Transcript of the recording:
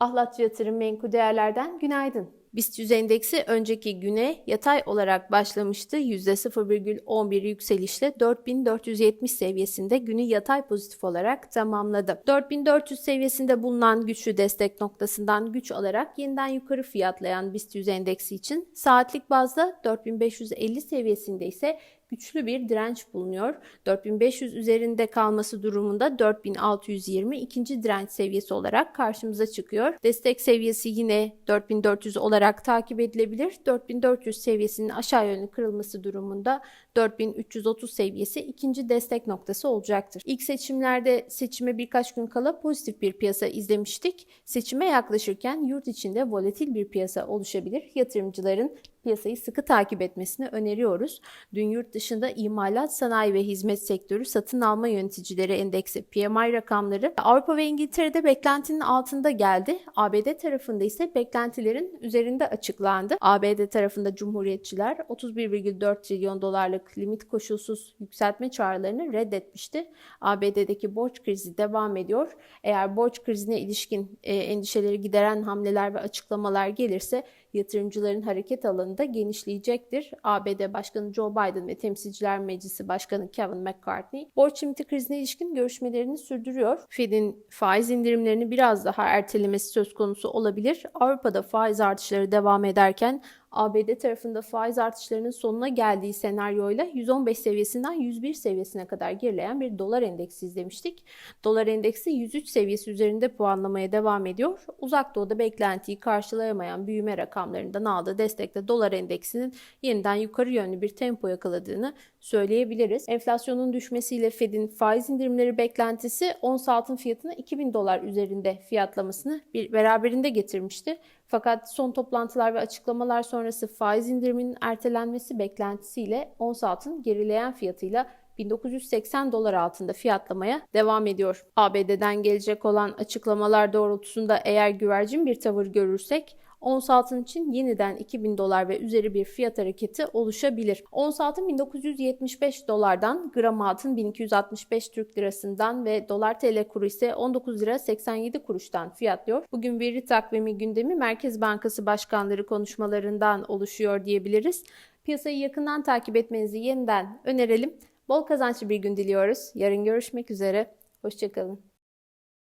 Ahlatçı Yatırım Menkul Değerler'den günaydın. BIST 100 endeksi önceki güne yatay olarak başlamıştı. %0,11 yükselişle 4470 seviyesinde günü yatay pozitif olarak tamamladı. 4400 seviyesinde bulunan güçlü destek noktasından güç alarak yeniden yukarı fiyatlayan BIST 100 endeksi için saatlik bazda 4550 seviyesinde ise güçlü bir direnç bulunuyor. 4500 üzerinde kalması durumunda 4620 ikinci direnç seviyesi olarak karşımıza çıkıyor. Destek seviyesi yine 4400 olarak takip edilebilir. 4400 seviyesinin aşağı yönlü kırılması durumunda 4330 seviyesi ikinci destek noktası olacaktır. İlk seçimlerde seçime birkaç gün kala pozitif bir piyasa izlemiştik. Seçime yaklaşırken yurt içinde volatil bir piyasa oluşabilir. Yatırımcıların piyasayı sıkı takip etmesini öneriyoruz. Dün yurt dışında imalat, sanayi ve hizmet sektörü satın alma yöneticileri endeksi PMI rakamları Avrupa ve İngiltere'de beklentinin altında geldi. ABD tarafında ise beklentilerin üzerinde açıklandı. ABD tarafında Cumhuriyetçiler 31,4 trilyon dolarlık limit koşulsuz yükseltme çağrılarını reddetmişti. ABD'deki borç krizi devam ediyor. Eğer borç krizine ilişkin e, endişeleri gideren hamleler ve açıklamalar gelirse yatırımcıların hareket alanı da genişleyecektir. ABD Başkanı Joe Biden ve Temsilciler Meclisi Başkanı Kevin McCarthy borç limiti krizine ilişkin görüşmelerini sürdürüyor. Fed'in faiz indirimlerini biraz daha ertelemesi söz konusu olabilir. Avrupa'da faiz artışları devam ederken ABD tarafında faiz artışlarının sonuna geldiği senaryoyla 115 seviyesinden 101 seviyesine kadar gerileyen bir dolar endeksi izlemiştik. Dolar endeksi 103 seviyesi üzerinde puanlamaya devam ediyor. Uzak doğuda beklentiyi karşılayamayan büyüme rakamlarından aldığı destekle dolar endeksinin yeniden yukarı yönlü bir tempo yakaladığını söyleyebiliriz. Enflasyonun düşmesiyle Fed'in faiz indirimleri beklentisi ons altın fiyatını 2000 dolar üzerinde fiyatlamasını bir beraberinde getirmişti. Fakat son toplantılar ve açıklamalar sonrası faiz indiriminin ertelenmesi beklentisiyle ons altın gerileyen fiyatıyla 1980 dolar altında fiyatlamaya devam ediyor. ABD'den gelecek olan açıklamalar doğrultusunda eğer güvercin bir tavır görürsek ons altın için yeniden 2000 dolar ve üzeri bir fiyat hareketi oluşabilir. Ons altın 1975 dolardan, gram altın 1265 Türk lirasından ve dolar TL kuru ise 19 lira 87 kuruştan fiyatlıyor. Bugün veri takvimi gündemi Merkez Bankası başkanları konuşmalarından oluşuyor diyebiliriz. Piyasayı yakından takip etmenizi yeniden önerelim. Bol kazançlı bir gün diliyoruz. Yarın görüşmek üzere. Hoşçakalın.